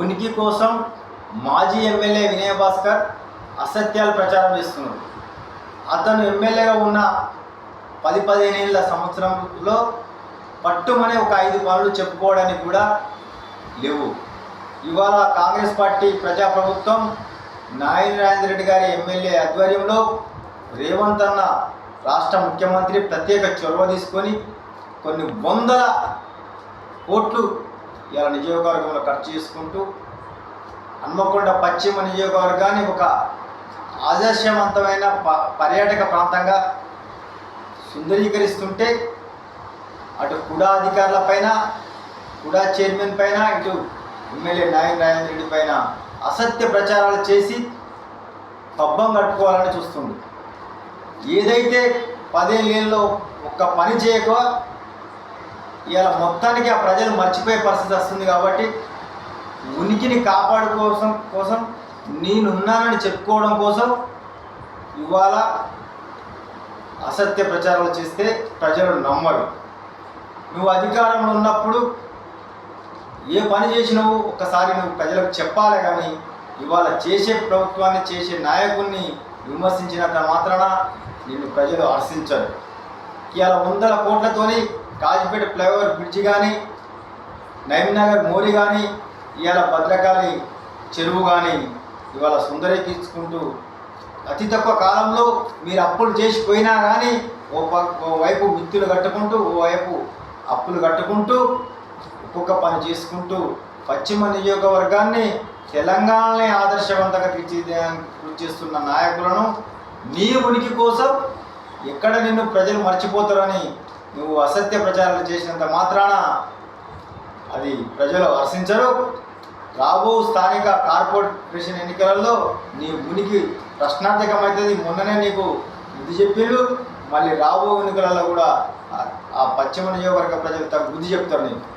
ఉనికి కోసం మాజీ ఎమ్మెల్యే వినయ భాస్కర్ అసత్యాలు ప్రచారం చేస్తున్నాడు అతను ఎమ్మెల్యేగా ఉన్న పది పదిహేను ఏళ్ళ సంవత్సరంలో పట్టుమనే ఒక ఐదు పనులు చెప్పుకోవడానికి కూడా లేవు. ఇవాళ కాంగ్రెస్ పార్టీ ప్రజాప్రభుత్వం నాయని రాజేంద్ర రెడ్డి గారి ఎమ్మెల్యే ఆధ్వర్యంలో రేవంత్ అన్న రాష్ట్ర ముఖ్యమంత్రి ప్రత్యేక చొరవ తీసుకొని కొన్ని వందల కోట్లు ఇలా నియోజకవర్గంలో ఖర్చు చేసుకుంటూ హన్మకొండ పశ్చిమ నియోజకవర్గాన్ని ఒక ఆదర్శవంతమైన ప పర్యాటక ప్రాంతంగా సుందరీకరిస్తుంటే అటు కుడా అధికారుల పైన కుడా చైర్మన్ పైన ఇటు ఎమ్మెల్యే నాయన్ రాజేంద్ర రెడ్డి పైన అసత్య ప్రచారాలు చేసి పబ్బం కట్టుకోవాలని చూస్తుంది ఏదైతే పదేళ్ళలో ఒక్క పని చేయక ఇవాళ మొత్తానికి ఆ ప్రజలు మర్చిపోయే పరిస్థితి వస్తుంది కాబట్టి ఉనికిని కాపాడుకోసం కోసం నేనున్నానని చెప్పుకోవడం కోసం ఇవాళ అసత్య ప్రచారాలు చేస్తే ప్రజలు నమ్మరు. నువ్వు అధికారంలో ఉన్నప్పుడు ఏ పని చేసినావు ఒక్కసారి నువ్వు ప్రజలకు చెప్పాలి కానీ ఇవాళ చేసే ప్రభుత్వాన్ని చేసే నాయకుడిని విమర్శించినంత మాత్రాన నిన్ను ప్రజలు హర్షించరు ఇవాళ వందల కోట్లతోని కాజిపేట ఫ్లైఓవర్ బ్రిడ్జ్ కానీ నగర్ మోరి కానీ ఇవాళ భద్రకాళి చెరువు కానీ ఇవాళ సుందరీకరించుకుంటూ అతి తక్కువ కాలంలో మీరు అప్పులు చేసిపోయినా కానీ ఓ ప- వైపు మిత్తులు కట్టుకుంటూ ఓ వైపు అప్పులు కట్టుకుంటూ ఒక్కొక్క పని చేసుకుంటూ పశ్చిమ నియోజకవర్గాన్ని తెలంగాణనే ఆదర్శవంతంగా తీర్చిదిద్దడానికి కృషి చేస్తున్న నాయకులను నీ ఉనికి కోసం ఎక్కడ నిన్ను ప్రజలు మర్చిపోతారని నువ్వు అసత్య ప్రచారాలు చేసినంత మాత్రాన అది ప్రజలు హర్షించరు. రాబో స్థానిక కార్పొరేషన్ ఎన్నికలలో నీ ఉనికి ప్రశ్నార్థకమవుతుంది. మొన్ననే నీకు బుద్ధి చెప్పిళ్ళు. మళ్ళీ రాబో ఎన్నికలలో కూడా ఆ- పశ్చిమ నియోజకవర్గ ప్రజలు తగ్గ బుద్ధి చెప్తారు నీకు.